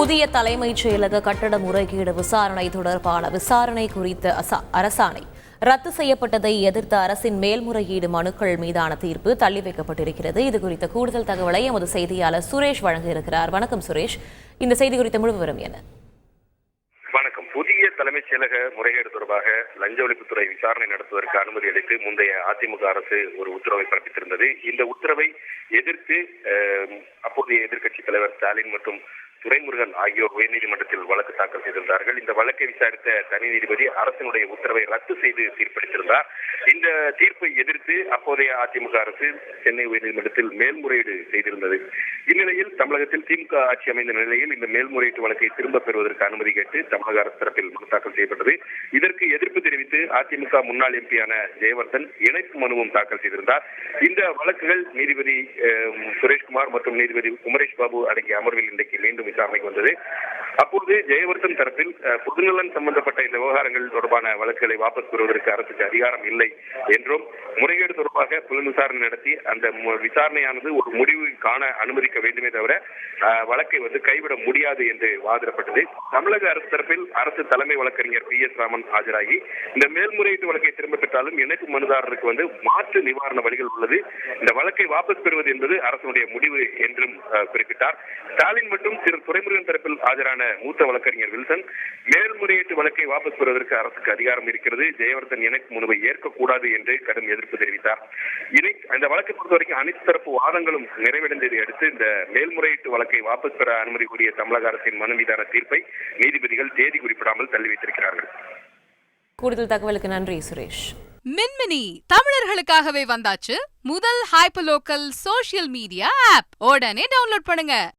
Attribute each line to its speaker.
Speaker 1: புதிய தலைமைச் செயலக கட்டட முறைகேடு விசாரணை தொடர்பான விசாரணை குறித்த அசா- அரசாணை ரத்து செய்யப்பட்டதை எதிர்த்த அரசின் மேல்முறையீடு மனுக்கள் மீதான தீர்ப்பு தள்ளி வைக்கப்பட்டிருக்கிறது. இது குறித்த கூடுதல் தகவலை எமது செய்தியாளர் சுரேஷ் வழங்க இருக்கிறார். வணக்கம் சுரேஷ். இந்த செய்தி குறித்த முழு விவரம் என்ன?
Speaker 2: தலைமைச் செயலக முறைகேடு தொடர்பாக லஞ்ச ஒழிப்புத்துறை விசாரணை நடத்துவதற்கு அனுமதி அளித்து முந்தைய அதிமுக அரசு ஒரு உத்தரவை பிறப்பித்திருந்தது. இந்த உத்தரவை எதிர்த்து அப்போதைய எதிர்க்கட்சித் தலைவர் ஸ்டாலின் மற்றும் துரைமுருகன் ஆகியோர் உயர்நீதிமன்றத்தில் வழக்கு தாக்கல் செய்திருந்தார்கள். இந்த வழக்கை விசாரித்த தனி நீதிபதி அரசினுடைய உத்தரவை ரத்து செய்து தீர்ப்பளித்திருந்தார். இந்த தீர்ப்பை எதிர்த்து அப்போதைய அதிமுக அரசு சென்னை உயர்நீதிமன்றத்தில் மேல்முறையீடு செய்திருந்தது. இந்நிலையில் தமிழகத்தில் திமுக ஆட்சி அமைந்த நிலையில் இந்த மேல்முறையீட்டு வழக்கை திரும்ப பெறுவதற்கு அனுமதி கேட்டு தமிழக அரசு தரப்பில் மனு தாக்கல் செய்யப்பட்டது. இதற்கு எதிர்ப்பு தெரிவித்து அதிமுக முன்னாள் எம்பியான ஜெயவர்தன் இணைப்பு மனுவும் தாக்கல் செய்திருந்தார். இந்த வழக்குகள் நீதிபதி சுரேஷ்குமார் மற்றும் நீதிபதி உமரேஷ் பாபு அடங்கிய அமர்வில் இன்றைக்கு மீண்டும் விசாரணைக்கு வந்தது. அப்போது ஜெயவர்தன் தரப்பில் புதுநலன் பொதுநலன் சம்பந்தப்பட்ட இந்த விவகாரங்கள் தொடர்பான வழக்குகளை வாபஸ் பெறுவதற்கு அரசுக்கு அதிகாரம் இல்லை என்றும் முறைகேடு தொடர்பாக புலன் விசாரணை நடத்தி அந்த விசாரணையானது ஒரு முடிவு காண அனுமதிக்க வேண்டுமே தவிர வழக்கை வந்து கைவிட முடியாது என்று வாதிடப்பட்டது. தமிழக அரசு தரப்பில் அரசு தலைமை வழக்கறிஞர் பி எஸ் ராமன் ஆஜராகி இந்த மேல்முறையீட்டு வழக்கை திரும்ப பெற்றாலும் இணைப்பு மனுதாரருக்கு வந்து மாற்று நிவாரண வழிகள் உள்ளது. இந்த வழக்கை வாபஸ் பெறுவது என்பது அரசனுடைய முடிவு என்றும் குறிப்பிட்டார். ஸ்டாலின் மற்றும் திரு துரைமுருகன் தரப்பில் ஆஜரான மூத்த வழக்கறிஞர் வில்சன் மேல்முறையீட்டு வழக்கை வாபஸ் பெறுவதற்கு அரசுக்கு அதிகாரம் இருக்கிறது. ஜெயவர்தன் இணைப்பு மனுவை ஏற்கக்கூடாது என்று கடும் எதிர்ப்பு தெரிவித்தார். இனி அந்த வழக்கை பொறுத்தவரைக்கும் அனைத்து தரப்பு வாதங்களும் நிறைவடைந்ததை அடுத்து இந்த மேல்முறையீட்டு வழக்கை வாபஸ் பெற அனுமதி கோரிய தமிழக அரசின் மனு மீதான தீர்ப்பை நீதிபதிகள் தேதி குறிப்பிடாமல் தள்ளி வைத்திருக்கிறார்கள்.
Speaker 1: கூடுதல் தகவலுக்கு நன்றி சுரேஷ்.
Speaker 3: மின்மினி தமிழர்களுக்காகவே வந்தாச்சு. முதல் hyper local social media app உடனே டவுன்லோட் பண்ணுங்க.